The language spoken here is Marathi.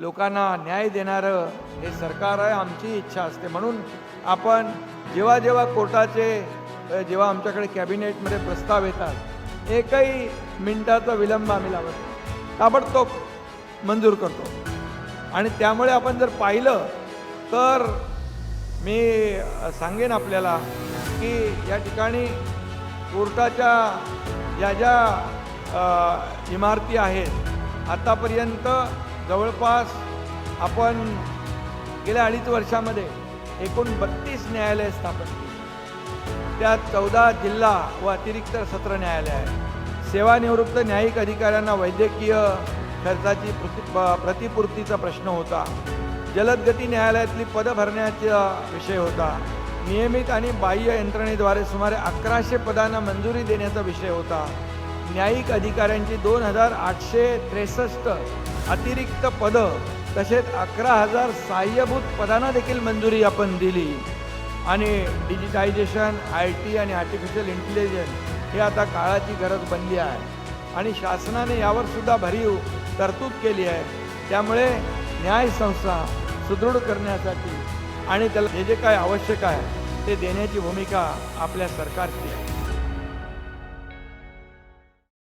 लोकांना न्याय देणारं हे सरकार आहे आमची इच्छा असते. म्हणून आपण जेव्हा जेव्हा कोर्टाचे जेव्हा आमच्याकडे कॅबिनेटमध्ये प्रस्ताव येतात एकही मिनिटाचा विलंब आम्ही लावत ताबडतोब मंजूर करतो. आणि त्यामुळे आपण जर पाहिलं तर मी सांगेन आपल्याला की या ठिकाणी कोर्टाच्या ज्या ज्या इमारती आहेत आतापर्यंत जवळपास आपण गेल्या अडीच वर्षामध्ये एकूण बत्तीस न्यायालय स्थापन केली. त्यात चौदा जिल्हा व अतिरिक्त सत्र न्यायालय आहे सेवानिवृत्त न्यायिक अधिकाऱ्यांना वैद्यकीय खर्चाची प्रति प- प्रतिपूर्तीचा प्रश्न होता. जलदगती न्यायालयातली पदं भरण्याचा विषय होता. नियमित आणि बाह्य यंत्रणेद्वारे सुमारे अकराशे पदांना मंजुरी देण्याचा विषय होता. न्यायिक अधिकाऱ्यांची दोन हजार आठशे त्रेसष्ट अतिरिक्त पदं तसेच अकरा हजार सहाय्यभूत पदांना देखील मंजुरी आपण दिली. आणि डिजिटायझेशन आय टी आणि आर्टिफिशियल इंटेलिजन्स हे आता काळाची गरज बनली आहे. आणि शासनाने यावर सुद्धा भरीव तरतूद केली आहे. त्यामुळे न्याय संस्था सुदृढ करण्यासाठी आणि त्याला जे जे काय आवश्यक आहे ते देण्याची भूमिका आपल्या सरकारची आहे.